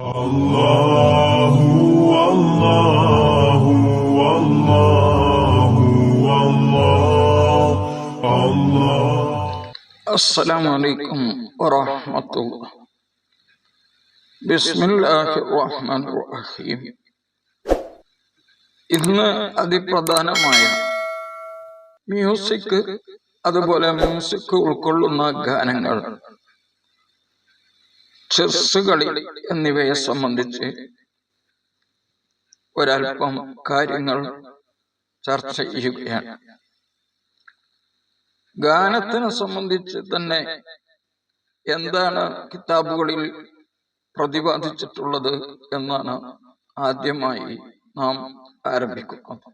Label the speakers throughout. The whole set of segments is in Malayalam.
Speaker 1: الله والله والله والله الله
Speaker 2: السلام عليكم ورحمة الله بسم الله الرحمن الرحيم ഇന്ന് അതിപ്രധാനമായ മ്യൂസിക് അതുപോലെ മ്യൂസിക് ഉൾക്കൊള്ളുന്ന ഗാനങ്ങൾ ചെസ് കളി എന്നിവയെ സംബന്ധിച്ച് ഒരൽപ്പം കാര്യങ്ങൾ ചർച്ച ചെയ്യുകയാണ്. ഗാനത്തിനെ സംബന്ധിച്ച് തന്നെ എന്താണ് കിതാബുകളിൽ പ്രതിപാദിച്ചിട്ടുള്ളത് എന്നാണ് ആദ്യമായി നാം ആരംഭിക്കുന്നത്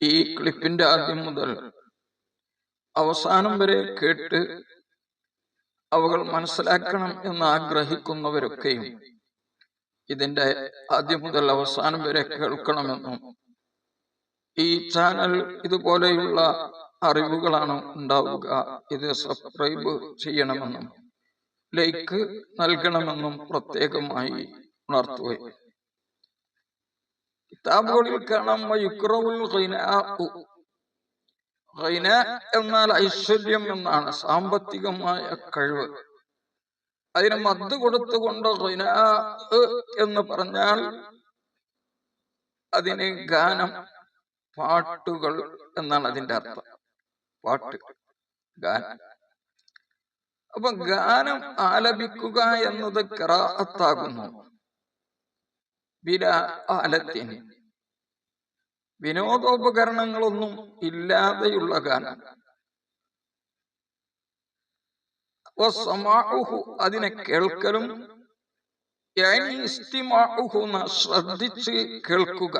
Speaker 2: ഈ ക്ലിപ്പിന്റെ ആദ്യം മുതൽ അവസാനം വരെ കേട്ട് അവകൾ മനസ്സിലാക്കണം എന്ന് ആഗ്രഹിക്കുന്നവരൊക്കെയും ഇതിന്റെ ആദ്യം മുതൽ അവസാനം വരെ കേൾക്കണമെന്നും ഈ ചാനൽ ഇതുപോലെയുള്ള അറിവുകളാണ് ഉണ്ടാവുക. ഇത് സബ്സ്ക്രൈബ് ചെയ്യണമെന്നും ലൈക്ക് നൽകണമെന്നും പ്രത്യേകമായി ഉണർത്തുകയും കിതാബുകളിൽ കാണാം ഖിന എന്നാൽ ഐശ്വര്യം എന്നാണ് സാമ്പത്തികമായ കഴിവ്. അതിന് മദ് കൊടുത്തുകൊണ്ട് ഖിനാ എന്ന് പറഞ്ഞാൽ അതിന് ഗാനം പാട്ടുകൾ എന്നാണ് അതിന്റെ അർത്ഥം. പാട്ട് ഗാനം. അപ്പൊ ഗാനം ആലപിക്കുക എന്നത് കിറാഅത്താകുന്നു. വില ആലത്തിന് വിനോദോപകരണങ്ങളൊന്നും ഇല്ലാതെയുള്ള ഗാനം. അതിനെ കേൾക്കലും ശ്രദ്ധിച്ച് കേൾക്കുക.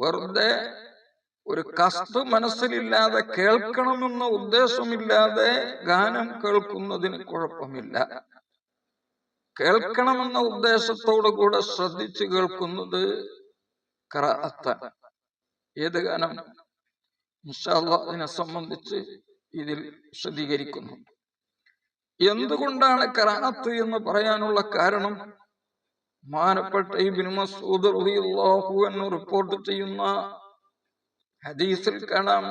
Speaker 2: വെറുതെ ഒരു കസ്ത് മനസ്സിലില്ലാതെ കേൾക്കണമെന്ന ഉദ്ദേശമില്ലാതെ ഗാനം കേൾക്കുന്നതിന് കുഴപ്പമില്ല. കേൾക്കണമെന്ന ഉദ്ദേശത്തോടു കൂടെ ശ്രദ്ധിച്ച് കേൾക്കുന്നത് ഖറാഅത്താണ് ഏത് ഗാനം? ഇൻഷാ അല്ലാഹ് അതിനെ സംബന്ധിച്ച് ഇതിൽ വിശദീകരിക്കുന്നു എന്തുകൊണ്ടാണ് കറാത്ത് എന്ന് പറയാനുള്ള കാരണം? മാനപ്പെട്ട ഇബ്നു മസ്ഊദ് റളിയല്ലാഹു അൻഹു റിപ്പോർട്ട് ചെയ്യുന്ന ഹദീസിൽ കാണാം.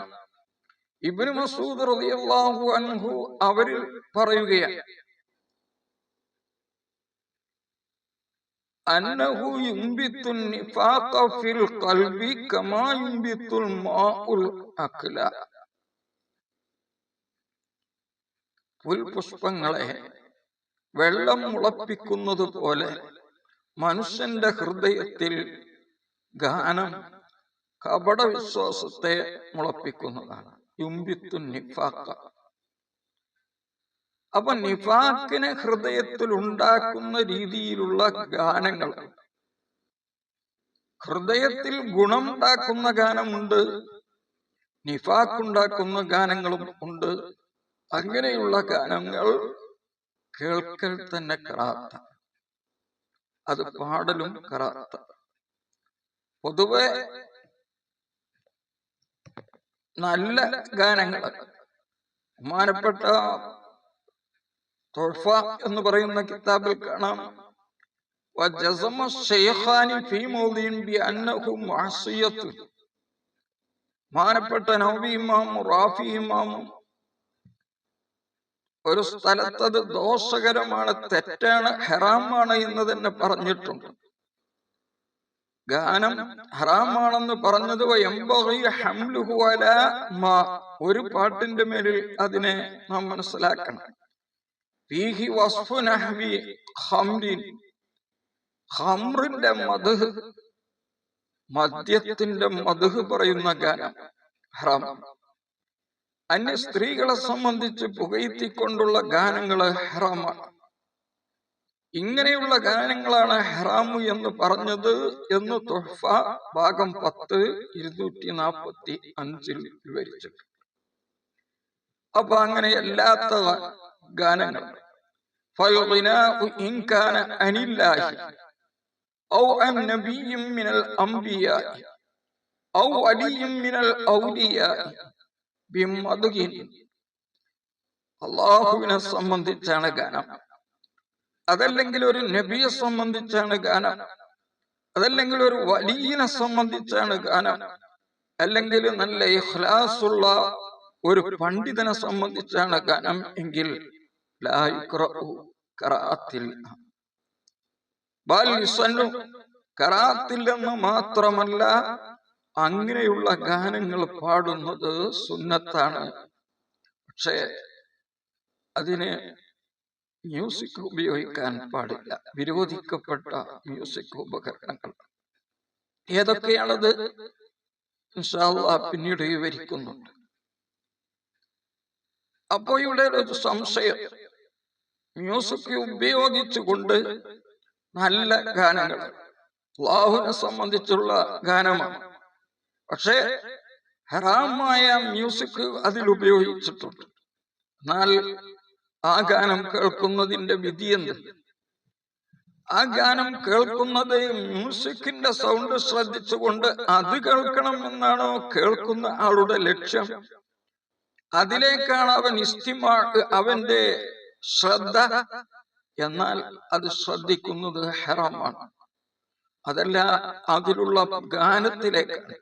Speaker 2: ഇബ്നു മസ്ഊദ് റളിയല്ലാഹു അൻഹു അവരിൽ പറയുകയാണ് അന്നഹു ينبت النفاق ഫിൽ ഖൽബി കമാ ينبت മാഉൽ الأكل പുൽപുഷ്പങ്ങളെ വെള്ളം മുളപ്പിക്കുന്നത് പോലെ മനുഷ്യന്റെ ഹൃദയത്തിൽ ഗാനം കപട വിശ്വാസത്തെ മുളപ്പിക്കുന്നതാണ്. യുംബിത്തു നിഫാഖ അപ്പൊ നിഫാക്കിനെ ഹൃദയത്തിൽ ഉണ്ടാക്കുന്ന രീതിയിലുള്ള ഗാനങ്ങൾ. ഹൃദയത്തിൽ ഗുണമുണ്ടാക്കുന്ന ഗാനമുണ്ട്. നിഫാക്കുണ്ടാക്കുന്ന ഗാനങ്ങളും ഉണ്ട്. അങ്ങനെയുള്ള ഗാനങ്ങൾ കേൾക്കൽ തന്നെ കറാത്ത. അത് പാടലും കറാത്ത. പൊതുവെ നല്ല ഗാനങ്ങൾ. ബഹുമാനപ്പെട്ട തൊഴഫ എന്ന് പറയുന്ന കിതാബിൽ കാണാം وجزم الشيخان في موضع بأنه معصية മാനപ്പെട്ട നവബി ഇമാമും റാഫി ഇമാമും ഒരു സ്ഥലത്തത് ദോഷകരമാണ് തെറ്റാണ് ഹറാമാണ് എന്ന് തന്നെ പറഞ്ഞിട്ടുണ്ട് ഗാനം ഹറാമാണെന്ന് പറഞ്ഞത് വയമ്പഗി ഹംലുഹു അലാ മാ. ഒരു പാട്ടിന്റെ മേലിൽ അതിനെ നാം മനസ്സിലാക്കണം ഫീഹി വസ്ഫു നഹ്വി ഖംറിൻ. ഖംറിന്റെ മദ്ഹ് മദ്യത്തിന്റെ മധു പറയുന്ന ഗാനം ഹറാം. അന്യ സ്ത്രീകളെ സംബന്ധിച്ച് പുകയത്തിക്കൊണ്ടുള്ള ഗാനങ്ങൾ ഹറാമാണ്. ഇങ്ങനെയുള്ള ഗാനങ്ങളാണ് ഹറാമു എന്ന് പറഞ്ഞത് എന്ന് തുഹഫ ഭാഗം പത്ത് ഇരുന്നൂറ്റി നാപ്പത്തി അഞ്ചിൽ വിവരിച്ചിട്ടുണ്ട്. അപ്പൊ അങ്ങനെ അല്ലാത്ത ഗാനങ്ങൾ فالغناء إن كان عن الله أو عن نبي من الأنبياء أو ولي من الأولياء بمدح അള്ളാഹുവിനെ സംബന്ധിച്ചാണ് ഗാനം അതല്ലെങ്കിൽ ഒരു നബിയെ സംബന്ധിച്ചാണ് ഗാനം അതല്ലെങ്കിൽ ഒരു വലിയനെ സംബന്ധിച്ചാണ് ഗാനം അല്ലെങ്കിൽ നല്ല ഇഖ്ലാസുള്ള ഒരു പണ്ഡിതനെ സംബന്ധിച്ചാണ് ഗാനം എങ്കിൽ ലാ യുക്റഉ قراءة ബൽ യുസന്നു ഖറാഅത്തിൽ എന്ന് മാത്രമല്ല അങ്ങനെയുള്ള ഗാനങ്ങൾ പാടുന്നത് സുന്നത്താണ്. പക്ഷേ അതിന് മ്യൂസിക് ഉപയോഗിക്കാൻ പാടില്ല. വിരോധിക്കപ്പെട്ട മ്യൂസിക് ഉപകരണങ്ങൾ. ഏതൊക്കെയാണത്? ഇൻഷാ അല്ലാഹ് പിന്നീട് വിവരിക്കുന്നുണ്ട്. അപ്പോ ഇവിടെ ഒരു സംശയം. മ്യൂസിക് ഉപയോഗിച്ചുകൊണ്ട് നല്ല ഗാനങ്ങൾ. അള്ളാഹുവിനെ സംബന്ധിച്ചുള്ള ഗാനമാണ്. പക്ഷേ ഹറാമായ മ്യൂസിക് അതിൽ ഉപയോഗിച്ചിട്ടുണ്ട്. എന്നാൽ ആ ഗാനം കേൾക്കുന്നതിന്റെ വിധി എന്ത്? ആ ഗാനം കേൾക്കുന്നത് മ്യൂസിക്കിന്റെ സൗണ്ട് ശ്രദ്ധിച്ചുകൊണ്ട് അത് കേൾക്കണം എന്നാണോ കേൾക്കുന്ന ആളുടെ ലക്ഷ്യം? അതിലേക്കാണ് അവൻ ഇസ്തിമാ അവന്റെ ശ്രദ്ധ. എന്നാൽ അത് ശ്രദ്ധിക്കുന്നത് ഹെറമാണ്. അതല്ല അതിലുള്ള ഗാനത്തിലേക്കാണ്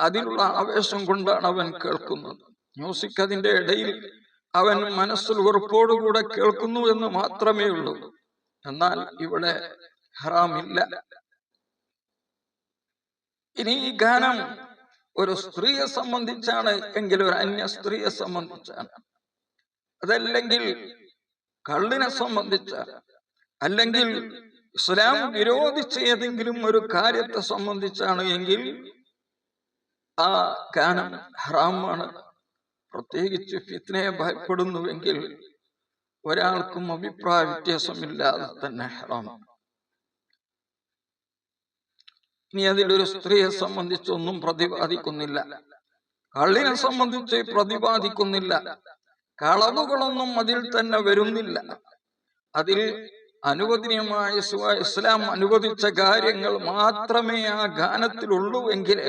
Speaker 2: അതിലുള്ള ആവേശം കൊണ്ടാണ് അവൻ കേൾക്കുന്നത്. മ്യൂസിക് അതിന്റെ ഇടയിൽ അവൻ മനസ്സിൽ ഉറപ്പോടുകൂടെ കേൾക്കുന്നു എന്ന് മാത്രമേ ഉള്ളൂ. എന്നാൽ ഇവിടെ ഹറാമില്ല. ഇനി ഈ ഗാനം ഒരു സ്ത്രീയെ സംബന്ധിച്ചാണ് എങ്കിൽ ഒരു അന്യ സ്ത്രീയെ സംബന്ധിച്ചാണ്. അതല്ലെങ്കിൽ കള്ളിനെ സംബന്ധിച്ച അല്ലെങ്കിൽ ഇസ്ലാം വിരോധിച്ച ഏതെങ്കിലും ഒരു കാര്യത്തെ സംബന്ധിച്ചാണ് എങ്കിൽ ആ ഗാനം ഹറാമാണ്. പ്രത്യേകിച്ച് ഫിത്നയെ ഭയപ്പെടുന്നുവെങ്കിൽ ഒരാൾക്കും അഭിപ്രായ വ്യത്യാസമില്ലാതെ തന്നെ ഹറാം. ഇനി അതിലൊരു സ്ത്രീയെ സംബന്ധിച്ചൊന്നും പ്രതിപാദിക്കുന്നില്ല. കള്ളിനെ സംബന്ധിച്ച് പ്രതിപാദിക്കുന്നില്ല. കളവുകളൊന്നും അതിൽ തന്നെ വരുന്നില്ല. അതിൽ അനുവദനീയമായ ഇസ്ലാം അനുവദിച്ച കാര്യങ്ങൾ മാത്രമേ ആ ഗാനത്തിലുള്ളൂ എങ്കിൽ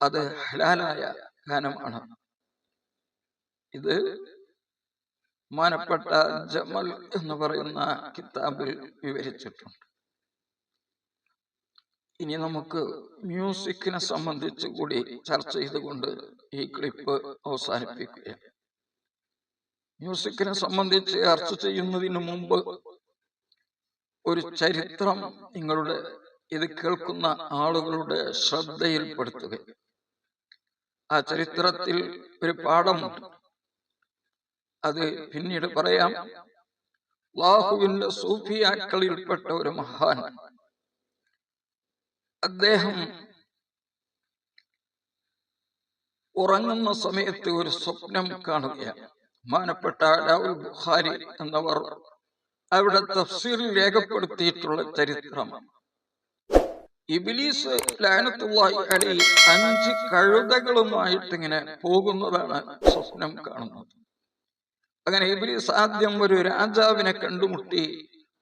Speaker 2: അത് ഹലാലായ ഗാനമാണ്. ഇത് മാനപ്പെട്ട ജമൽ എന്ന് പറയുന്ന കിതാബിൽ വിവരിച്ചിട്ടുണ്ട്. ഇനി നമുക്ക് മ്യൂസിക്കിനെ സംബന്ധിച്ച് കൂടി ചർച്ച ചെയ്തുകൊണ്ട് ഈ ക്ലിപ്പ് അവസാനിപ്പിക്കുകയാണ്. മ്യൂസിക്കിനെ സംബന്ധിച്ച് ചർച്ച ചെയ്യുന്നതിന് മുമ്പ് ഒരു ചരിത്രം നിങ്ങളുടെ ഇത് കേൾക്കുന്ന ആളുകളുടെ ശ്രദ്ധയിൽപ്പെടുത്തുക. ആ ചരിത്രത്തിൽ ഒരു പാഠമുണ്ട്. അത് പിന്നീട് പറയാം. ലാഹുവിന്റെ സൂഫിയാക്കളിൽപ്പെട്ട ഒരു മഹാൻ. അദ്ദേഹം ഉറങ്ങുന്ന സമയത്ത് ഒരു സ്വപ്നം കാണുകയാണ്. മാനപ്പെട്ട രാഹുൽ ബുഖാരി എന്നവർ അവിടെ തഫ്സീറിൽ രേഖപ്പെടുത്തിയിട്ടുള്ള ചരിത്രം. ഇബിലീസ് ലാനത്തുള്ളായി അലൈഹി അഞ്ച് കഴുതകളുമായിട്ട് ഇങ്ങനെ പോകുന്നതാണ് സ്വപ്നം കാണുന്നത്. അങ്ങനെ ഇബിലീസ് ആദ്യം ഒരു രാജാവിനെ കണ്ടുമുട്ടി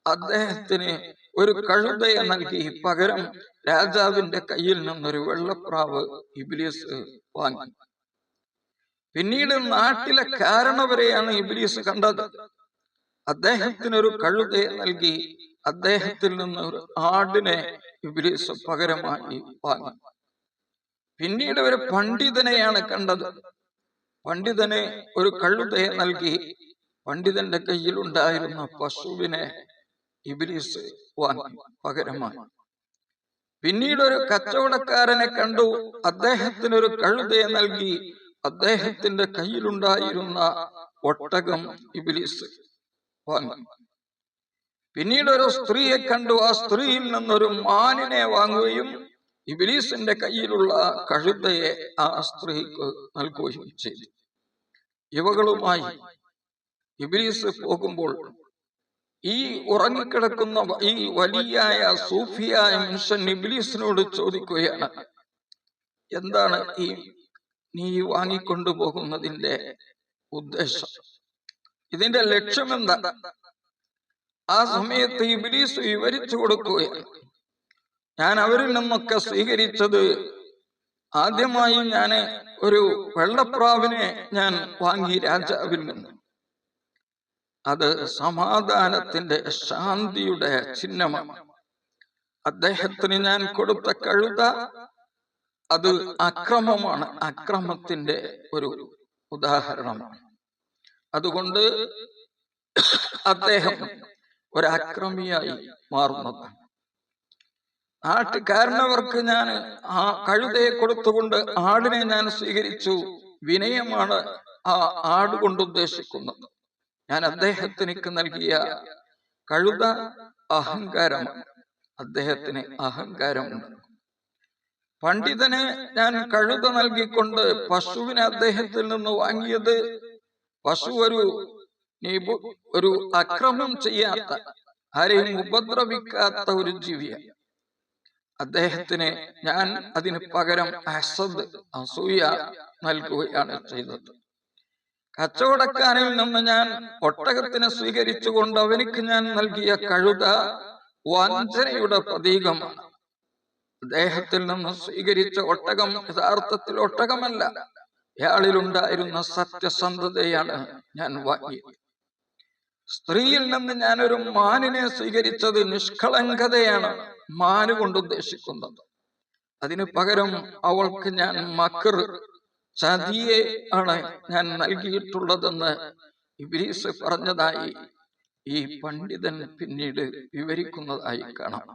Speaker 2: അദ്ദേഹത്തിന് ഒരു കഴുതയെ നൽകി. പകരം രാജാവിന്റെ കയ്യിൽ നിന്നൊരു വെള്ളപ്രാവ് ഇബിലീസ് വാങ്ങി. പിന്നീട് നാട്ടിലെ കാരണവരെയാണ് ഇബിലീസ് കണ്ടത്. അദ്ദേഹത്തിന് ഒരു കഴുതയെ നൽകി അദ്ദേഹത്തിൽ നിന്ന് ഒരു ആടിനെ ഇബിലീസ് പകരമായി വാങ്ങി. പിന്നീട് ഒരു പണ്ഡിതനെയാണ് കണ്ടത്. പണ്ഡിതനെ ഒരു കഴുതയെ നൽകി. പണ്ഡിതന്റെ കയ്യിൽ ഉണ്ടായിരുന്ന പശുവിനെ ഇബിലീസ് വാങ്ങി പകരമായി. പിന്നീട് ഒരു കച്ചവടക്കാരനെ കണ്ടു. അദ്ദേഹത്തിന് ഒരു കഴുതയെ നൽകി. അദ്ദേഹത്തിന്റെ കയ്യിലുണ്ടായിരുന്ന ഒട്ടകം ഇബിലീസ് വാങ്ങി പിന്നീട് ഒരു സ്ത്രീയെ കണ്ടു. ആ സ്ത്രീയിൽ നിന്നൊരു മാനിനെ വാങ്ങുകയും ഇബിലീസിന്റെ കയ്യിലുള്ള കഴുതയെ ആ സ്ത്രീക്ക് നൽകുകയും ചെയ്തു. ഇവകളുമായി ഇബിലീസ് പോകുമ്പോൾ ഈ ഉറങ്ങിക്കിടക്കുന്ന ഈ വലിയായ സൂഫിയായ മനുഷ്യൻ ഇബിലീസിനോട് ചോദിക്കുകയാണ് എന്താണ് ഈ നീ വാങ്ങിക്കൊണ്ടു പോകുന്നതിന്റെ ഉദ്ദേശം ഇതിന്റെ ലക്ഷ്യം എന്താ? ആ സമയത്ത് ഇബിലീസ് വിവരിച്ചു കൊടുക്കുകയാണ്. ഞാൻ അവരിൽ നിന്നൊക്കെ സ്വീകരിച്ചത് ആദ്യമായി ഞാൻ ഒരു വെള്ളപ്രാവിനെ ഞാൻ വാങ്ങി രാജാവിൽ നിന്ന്. അത് സമാധാനത്തിന്റെ ശാന്തിയുടെ ചിഹ്നമാണ്. അദ്ദേഹത്തിന് ഞാൻ കൊടുത്ത കഴുത അത് അക്രമമാണ്. അക്രമത്തിന്റെ ഒരു ഉദാഹരണമാണ് അതുകൊണ്ട് അദ്ദേഹം ഒരു അക്രമിയായി മാറുന്നതാണ് നാട്ടുകാരനവർക്ക് ഞാൻ ആ കഴുതയെ കൊടുത്തുകൊണ്ട് ആടിനെ ഞാൻ സ്വീകരിച്ചു. വിനയമാണ് ആ ആട് കൊണ്ട് ഉദ്ദേശിക്കുന്നത്. ഞാൻ അദ്ദേഹത്തിന് നൽകിയ കഴുത അഹങ്കാരമാണ് അദ്ദേഹത്തിന് അഹങ്കാരമുണ്ട്. പണ്ഡിതന് ഞാൻ കഴുത നൽകിക്കൊണ്ട് പശുവിനെ അദ്ദേഹത്തിൽ നിന്ന് വാങ്ങിയത് പശു ഒരു ഒരു അക്രമം ചെയ്യാത്ത ആരെയും ഉപദ്രവിക്കാത്ത ഒരു ജീവിയ. അദ്ദേഹത്തിന് ഞാൻ അതിന് പകരം അസദ് അസൂയ നൽകുകയാണ് ചെയ്തത്. കച്ചവടക്കാരിൽ നിന്ന് ഞാൻ ഒട്ടകത്തിനെ സ്വീകരിച്ചുകൊണ്ട് അവനിക്ക് ഞാൻ നൽകിയ കഴുത വഞ്ചനയുടെ പ്രതീകമാണ്. അദ്ദേഹത്തിൽ നിന്ന് സ്വീകരിച്ച ഒട്ടകം യഥാർത്ഥത്തിൽ ഒട്ടകമല്ല. ഇയാളിലുണ്ടായിരുന്ന സത്യസന്ധതയാണ് ഞാൻ വാങ്ങിയത് സ്ത്രീയിൽ നിന്ന് ഞാനൊരു മാനിനെ സ്വീകരിച്ചത് നിഷ്കളങ്കതയാണ് മാന് കൊണ്ട് ഉദ്ദേശിക്കുന്നത്. അതിന് പകരം അവൾക്ക് ഞാൻ മക്കർ ചതിയെ ആണ് ഞാൻ നൽകിയിട്ടുള്ളതെന്ന് ഇബ്രീസ് പറഞ്ഞതായി ഈ പണ്ഡിതൻ പിന്നീട് വിവരിക്കുന്നതായി കാണാം.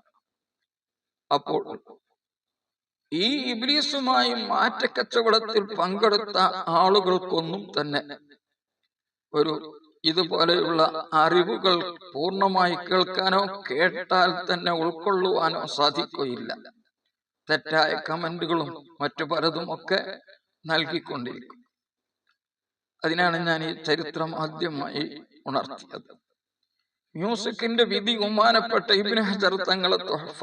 Speaker 2: അപ്പോൾ ഈ ഇബ്ലീസുമായി മാറ്റക്കച്ചവടത്തിൽ പങ്കെടുത്ത ആളുകൾക്കൊന്നും തന്നെ ഒരു ഇതുപോലെയുള്ള അറിവുകൾ പൂർണമായി കേൾക്കാനോ കേട്ടാൽ തന്നെ ഉൾക്കൊള്ളുവാനോ സാധിക്കുകയില്ല. തെറ്റായ കമന്റുകളും മറ്റു പലതും ഒക്കെ നൽകിക്കൊണ്ടിരിക്കും. അതിനാണ് ഞാൻ ഈ ചരിത്രം ആദ്യമായി ഉണർത്തിയത്. യൂസുക്കിന്റെ വിധി ഉമാനപ്പെട്ട ഇബിന് ഹജർ തങ്ങളെ തൊഹഫ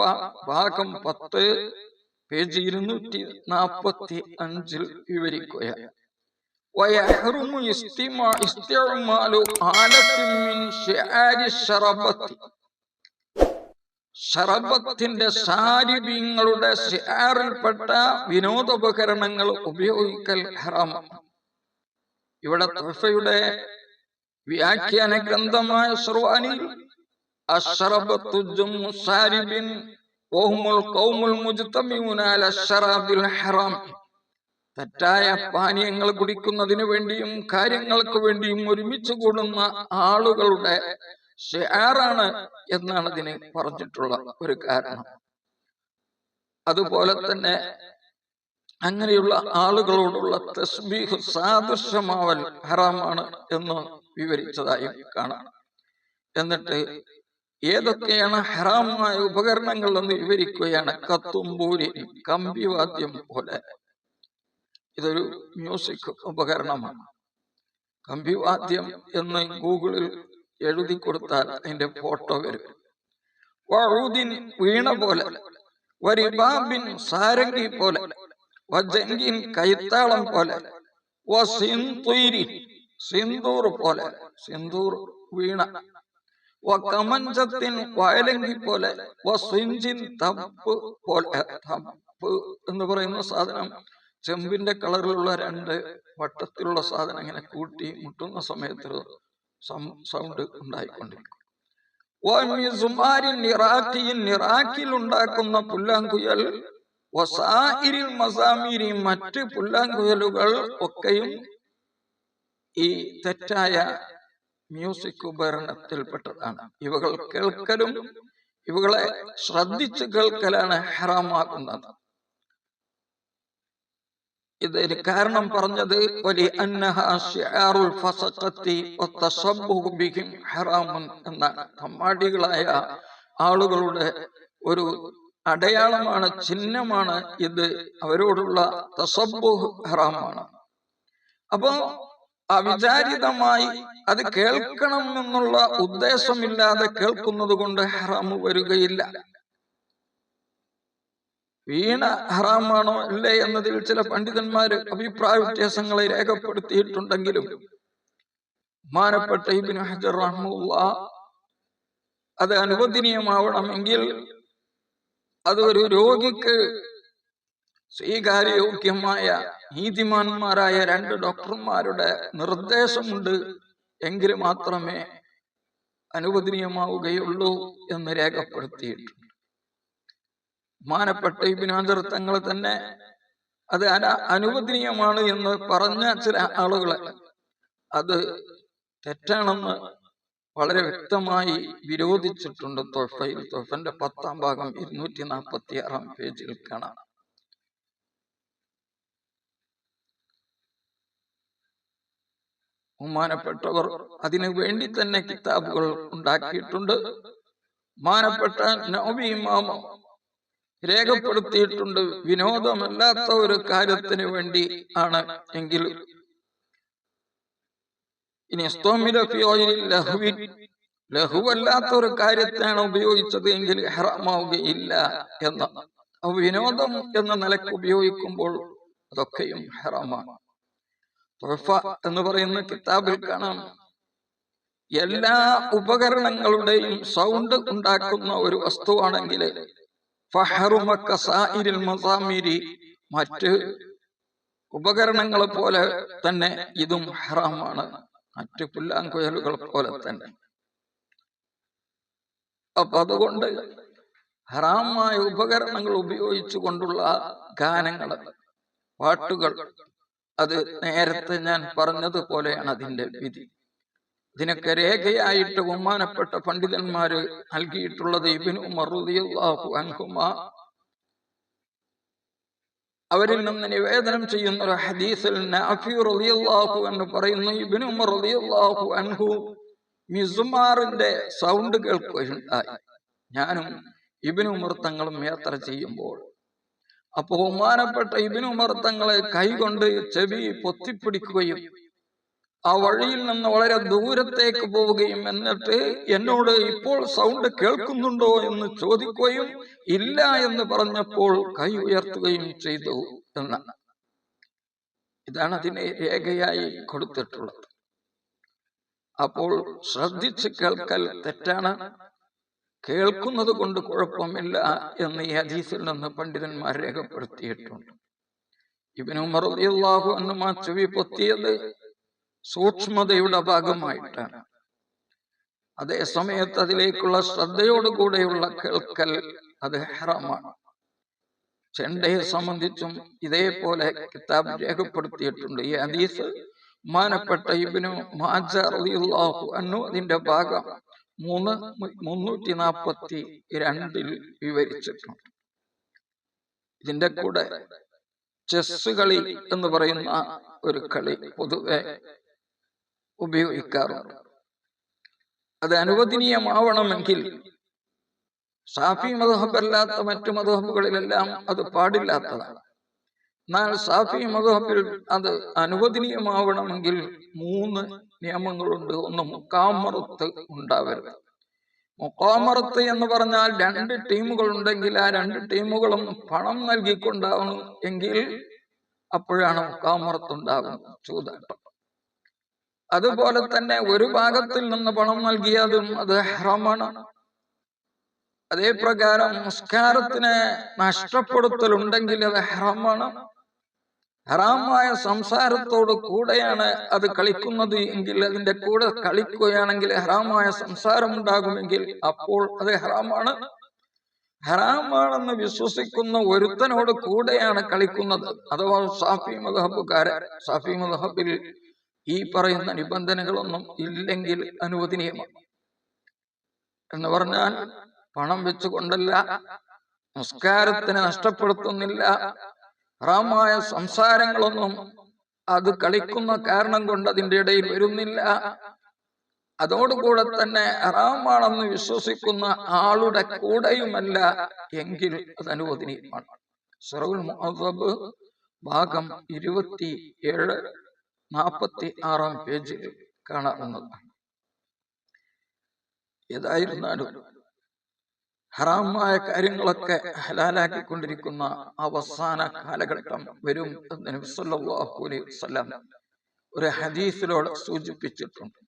Speaker 2: ഭാഗം പത്ത് പേജ് ഇരുന്നൂറ്റി നാപ്പത്തി അഞ്ചിൽ വിവരിക്കുക. ഷറബത്തിന്റെ ശാരീരികങ്ങളുടെ ഷിയാറിൽപ്പെട്ട വിനോദോപകരണങ്ങൾ ഉപയോഗിക്കൽ ഹറാമാണ്. ഇവിടെ തൊഹഫയുടെ വ്യാഖ്യാന ഗ്രന്ഥമായ സർവാനിൽ തെറ്റായ പാനീയങ്ങൾ കുടിക്കുന്നതിന് വേണ്ടിയും കാര്യങ്ങൾക്ക് വേണ്ടിയും ഒരുമിച്ച് കൂടുന്ന ആളുകളുടെ ഷെയറാണ് എന്നാണ് ഇതിന് പറഞ്ഞിട്ടുള്ള ഒരു കാരണം. അതുപോലെ തന്നെ അങ്ങനെയുള്ള ആളുകളോടുള്ള തസ്ബീഹ് സാദൃശ്യമാവൽ ഹറാമാണ് എന്ന് വിവരിച്ചതായും കാണാം. എന്നിട്ട് ഏതൊക്കെയാണ് ഹറാമായ ഉപകരണങ്ങൾ എന്ന് വിവരിക്കുകയാണ് കത്തുംപൂരി കമ്പിവാദ്യം പോലെ. ഇതൊരു മ്യൂസിക് ഉപകരണമാണ്. കമ്പിവാദ്യം എന്ന് ഗൂഗിളിൽ എഴുതി കൊടുത്താൽ അതിന്റെ ഫോട്ടോ വരും. വഴുതിൻ വീണ പോലെ. വരിബാബിൻ സാരംഗി പോലെ. വജങ്കിൻ കൈത്താളം പോലെ. വസിന്തുയിരി സിന്ദൂർ പോലെ സിന്ദൂർ വീണ. കമഞ്ചത്തിൻ വയലങ്കി പോലെ തപ്പ് പോലെ തപ്പ് എന്ന് പറയുന്ന സാധനം ചെമ്പിന്റെ കളറിലുള്ള രണ്ട് വട്ടത്തിലുള്ള സാധനം ഇങ്ങനെ കൂട്ടി മുട്ടുന്ന സമയത്ത് സൗണ്ട് ഉണ്ടായിക്കൊണ്ടിരിക്കും. നിറാക്കിൽ ഉണ്ടാക്കുന്ന പുല്ലാങ്കുയൽ മസാമീരി മറ്റ് പുല്ലാങ്കുയലുകൾ ഒക്കെയും ഈ തെറ്റായ മ്യൂസിക് ഉപകരണത്തിൽപ്പെട്ടതാണ്. ഇവകൾ കേൾക്കലും ഇവകളെ ശ്രദ്ധിച്ച് കേൾക്കലാണ് ഹറാമാക്കുന്നത് ഇതിന് കാരണം പറഞ്ഞത് എന്നാണ്. തമ്മാടികളായ ആളുകളുടെ ഒരു അടയാളമാണ് ചിഹ്നമാണ് ഇത്. അവരോടുള്ള തസബ്ബുഹ് ഹറാമാണ്. അപ്പോ അവിചാരിതമായി അത് കേൾക്കണം എന്നുള്ള ഉദ്ദേശമില്ലാതെ കേൾക്കുന്നത് കൊണ്ട് ഹറാമ് വരികയില്ല. വീണ ഹറാമാണോ അല്ലേ എന്നതിൽ ചില പണ്ഡിതന്മാര് അഭിപ്രായ വ്യത്യാസങ്ങളെ രേഖപ്പെടുത്തിയിട്ടുണ്ടെങ്കിലും മാനപ്പെട്ട ഇബിൻ ഹജർ റഹ്മുള്ള അത് അനുവദനീയമാവണമെങ്കിൽ അത് ഒരു രോഗിക്ക് സ്വീകാര്യയോഗ്യമായ നീതിമാന്മാരായ രണ്ട് ഡോക്ടർമാരുടെ നിർദ്ദേശമുണ്ട്. എങ്കിൽ മാത്രമേ അനുവദനീയമാവുകയുള്ളൂ എന്ന് രേഖപ്പെടുത്തിയിട്ടുണ്ട്. മാനപ്പെട്ട ഇബിനാദർ തങ്ങൾ തന്നെ അത് അന- അനുവദനീയമാണ് എന്ന് പറഞ്ഞ ചില ആളുകളെ അത് തെറ്റാണെന്ന് വളരെ വ്യക്തമായി വിരോധിച്ചിട്ടുണ്ട്. തൊഫയിൽ തൊഫന്റെ പത്താം ഭാഗം ഇരുന്നൂറ്റി നാൽപ്പത്തി ആറാം പേജിൽ കാണാം. ബഹുമാനപ്പെട്ടവർ അതിനു വേണ്ടി തന്നെ കിതാബുകൾ ഉണ്ടാക്കിയിട്ടുണ്ട്. മാനപ്പെട്ട നബി ഇമാമ രേഖപ്പെടുത്തിയിട്ടുണ്ട്. വിനോദമല്ലാത്ത ഒരു കാര്യത്തിന് വേണ്ടി ആണ് എങ്കിൽ ഇനി ലഹ്വി. ലഹുവല്ലാത്ത ഒരു കാര്യത്തിനാണ് ഉപയോഗിച്ചത് എങ്കിൽ ഹറാമാവുകയില്ല എന്ന്. വിനോദം എന്ന നിലയ്ക്ക് ഉപയോഗിക്കുമ്പോൾ അതൊക്കെയും ഹറാമാണ്. തുഹഫ എന്ന് പറയുന്ന കിതാബിൽ കാണാം. എല്ലാ ഉപകരണങ്ങളുടെയും സൗണ്ട് ഉണ്ടാക്കുന്ന ഒരു വസ്തുവാണെങ്കിൽ മറ്റ് ഉപകരണങ്ങളെ പോലെ തന്നെ ഇതും ഹറാമാണ്. മറ്റ് പുല്ലാങ്കുയലുകൾ പോലെ തന്നെ. അപ്പൊ അതുകൊണ്ട് ഹറാമായ ഉപകരണങ്ങൾ ഉപയോഗിച്ചു കൊണ്ടുള്ള ഗാനങ്ങൾ പാട്ടുകൾ അത് നേരത്തെ ഞാൻ പറഞ്ഞതുപോലെയാണ് അതിന്റെ വിധി. ഇതിനൊക്കെ രേഖയായിട്ട് ബഹുമാനപ്പെട്ട പണ്ഡിതന്മാര് നൽകിയിട്ടുള്ളത് അവരിൽ നിന്ന് നിവേദനം ചെയ്യുന്ന ഒരു ഹദീസിൽ റളിയല്ലാഹു എന്ന് പറയുന്നു ഇബ്നു റളിയല്ലാഹു അൻഹു മിസുമാറിന്റെ സൗണ്ട് കേൾക്കുകയുണ്ടായി ഞാനും ഇബിനു ഉമർ തങ്ങളും യാത്ര ചെയ്യുമ്പോൾ അപ്പൊ ബഹുമാനപ്പെട്ട ഇബ്നു ഉമർ തങ്ങളെ കൈകൊണ്ട് ചെവി പൊത്തിപ്പിടിക്കുകയും ആ വഴിയിൽ നിന്ന് വളരെ ദൂരത്തേക്ക് പോവുകയും എന്നിട്ട് എന്നോട് ഇപ്പോൾ സൗണ്ട് കേൾക്കുന്നുണ്ടോ എന്ന് ചോദിക്കുകയും ഇല്ല എന്ന് പറഞ്ഞപ്പോൾ കൈ ഉയർത്തുകയും ചെയ്തു എന്നാണ് ഇതാണ് അതിനെ രേഖയായി കൊടുത്തിട്ടുള്ളത്. അപ്പോൾ ശ്രദ്ധിച്ച് കേൾക്കൽ തെറ്റാണ്. കേൾക്കുന്നത് കൊണ്ട് കുഴപ്പമില്ല എന്ന് ഈ ഹദീസിൽ നിന്ന് പണ്ഡിതന്മാർ രേഖപ്പെടുത്തിയിട്ടുണ്ട്. ഇബിനു മറുതിയാഹു അന്നുമാ ചെവി പൊത്തിയത് സൂക്ഷ്മതയുടെ ഭാഗമായിട്ടാണ്. അതേ സമയത്ത് അതിലേക്കുള്ള ശ്രദ്ധയോടുകൂടെയുള്ള കേൾക്കൽ അത് ഹെറമാണ്. ചെണ്ടയെ സംബന്ധിച്ചും ഇതേപോലെ കിതാബ് രേഖപ്പെടുത്തിയിട്ടുണ്ട്. ഈ ഹദീസ് മാനപ്പെട്ട ഇബിനു മാജാഹു അന്നു അതിന്റെ ഭാഗം. മൂന്ന് മുന്നൂറ്റി നാപ്പത്തി രണ്ടിൽ വിവരിച്ചിട്ടുണ്ട്. ഇതിന്റെ കൂടെ ചെസ് കളി എന്ന് പറയുന്ന ഒരു കളി പൊതുവെ ഉപയോഗിക്കാറുണ്ട്. അത് അനുവദനീയമാവണമെങ്കിൽ സാഫി മതഹബല്ലാത്ത മറ്റു മതഹബുകളിലെല്ലാം അത് പാടില്ലാത്തതാണ്. എന്നാൽ സാഫി മതഹബിൽ അത് അനുവദനീയമാവണമെങ്കിൽ മൂന്ന് നിയമങ്ങളുണ്ട്. ഒന്ന് മുക്കാമറത്ത് ഉണ്ടാവരുത്. മുക്കാമറത്ത് എന്ന് പറഞ്ഞാൽ രണ്ട് ടീമുകൾ ഉണ്ടെങ്കിൽ ആ രണ്ട് ടീമുകളും പണം നൽകിക്കൊണ്ടാവണം എങ്കിൽ അപ്പോഴാണ് മുക്കാമറത്ത് ഉണ്ടാകുന്നത് ചൂതാട്ടം. അതുപോലെ തന്നെ ഒരു ഭാഗത്തിൽ നിന്ന് പണം നൽകിയതും അത് ഹ്രമാണ് അതേപ്രകാരം പ്രകാരം നമസ്കാരത്തിന് നഷ്ടപ്പെടുത്തലുണ്ടെങ്കിൽ അത് ഹറാമാണ്. ഹറാമായ സംസാരത്തോട് കൂടെയാണ് അത് കളിക്കുന്നത് എങ്കിൽ അതിന്റെ കൂടെ കളിക്കുകയാണെങ്കിൽ ഹറാമായ സംസാരം ഉണ്ടാകുമെങ്കിൽ അപ്പോൾ അത് ഹറാമാണ്. ഹറാമാണെന്ന് വിശ്വസിക്കുന്ന ഒരുത്തനോട് കൂടെയാണ് കളിക്കുന്നത്. അഥവാ സാഫി മദഹബുകാരൻ സാഫി മദഹബിൽ ഈ പറയുന്ന നിബന്ധനകളൊന്നും ഇല്ലെങ്കിൽ അനുവദനീയമാണ്. എന്ന് പറഞ്ഞാൽ പണം വെച്ചുകൊണ്ടല്ല നമസ്കാരത്തിന് നഷ്ടപ്പെടുത്തുന്നില്ല ഹറാമായ സംസാരങ്ങളൊന്നും അത് കളിക്കുന്ന കാരണം കൊണ്ട് അതിന്റെ ഇടയിൽ വരുന്നില്ല. അതോടുകൂടെ തന്നെ ഹറാമാണെന്ന് വിശ്വസിക്കുന്ന ആളുടെ കൂടെയുമല്ല എങ്കിൽ അത് അനുവദനീയമാണ് സുറവുൽ മുഹബ് ഭാഗം ഇരുപത്തി ഏഴ് നാൽപ്പത്തി ആറാം പേജിൽ കാണാവുന്നതാണ് ഏതായിരുന്നാലും ഹറാമായ കാര്യങ്ങളൊക്കെ ഹലാലാക്കിക്കൊണ്ടിരിക്കുന്ന അവസാന കാലഘട്ടം വരും എന്ന് നബിസല്ലാഹു വസ്ലാം ഒരു ഹദീസിലോട് സൂചിപ്പിച്ചിട്ടുണ്ട്.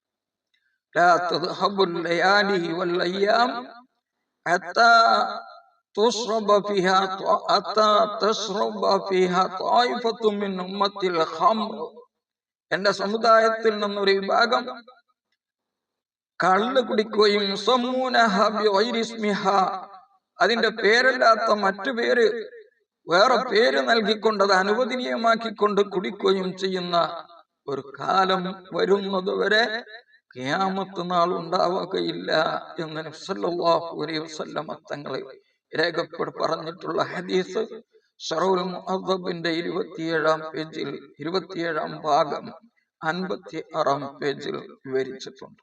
Speaker 2: എന്റെ സമുദായത്തിൽ നിന്നൊരു വിഭാഗം കള്ള് കുടിക്കുകയും. അതിന്റെ പേരല്ലാത്ത മറ്റു പേര് വേറെ പേര് നൽകിക്കൊണ്ട് അത് അനുവദനീയമാക്കിക്കൊണ്ട് കുടിക്കുകയും ചെയ്യുന്ന ഒരു കാലം വരുന്നത് വരെ ക്യാമത്ത് നാൾ ഉണ്ടാവുകയില്ല എന്ന് നബ്സല്ലാഹു അലൈഹി തങ്ങളെ പറഞ്ഞിട്ടുള്ള ഹദീസ് ഷറൗൽ ഇരുപത്തിയേഴാം പേജിൽ ഇരുപത്തിയേഴാം ഭാഗം അൻപത്തി ആറാം പേജിൽ വിവരിച്ചിട്ടുണ്ട്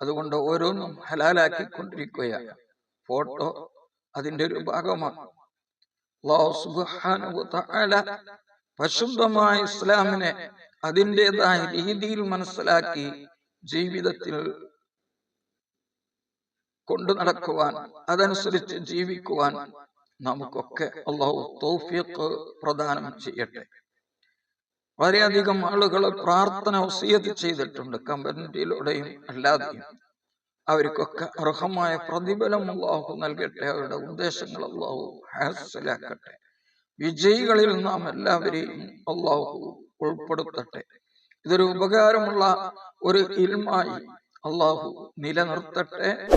Speaker 2: അതുകൊണ്ട് ഓരോന്നും ഹലാലാക്കി കൊണ്ടിരിക്കുകയാണ് ഫോട്ടോ അതിന്റെ ഒരു ഭാഗമാണ്. പരിശുദ്ധമായ ഇസ്ലാമിനെ അതിന്റെതായ രീതിയിൽ മനസ്സിലാക്കി ജീവിതത്തിൽ കൊണ്ടു നടക്കുവാൻ അതനുസരിച്ച് ജീവിക്കുവാൻ നമുക്കൊക്കെ അള്ളാഹു തൗഫീഖ് പ്രദാനം ചെയ്യട്ടെ. വളരെയധികം ആളുകൾ പ്രാർത്ഥന ഒസിയത് ചെയ്തിട്ടുണ്ട് കമ്പനിയിലൂടെയും അല്ലാതെയും. അവർക്കൊക്കെ അർഹമായ പ്രതിഫലം അള്ളാഹു നൽകട്ടെ അവരുടെ ഉദ്ദേശങ്ങൾ അള്ളാഹു ഹാസിലാക്കട്ടെ. വിജയികളിൽ നാം എല്ലാവരെയും അള്ളാഹു ഉൾപ്പെടുത്തട്ടെ. ഇതൊരു ഉപകാരമുള്ള ഒരു ഇൽമായി അള്ളാഹു നിലനിർത്തട്ടെ.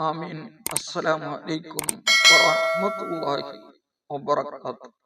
Speaker 2: ആമീൻ. അസ്സലാമു അലൈക്കും വറഹ്മത്തുള്ളാഹി വബറകാതുഹു.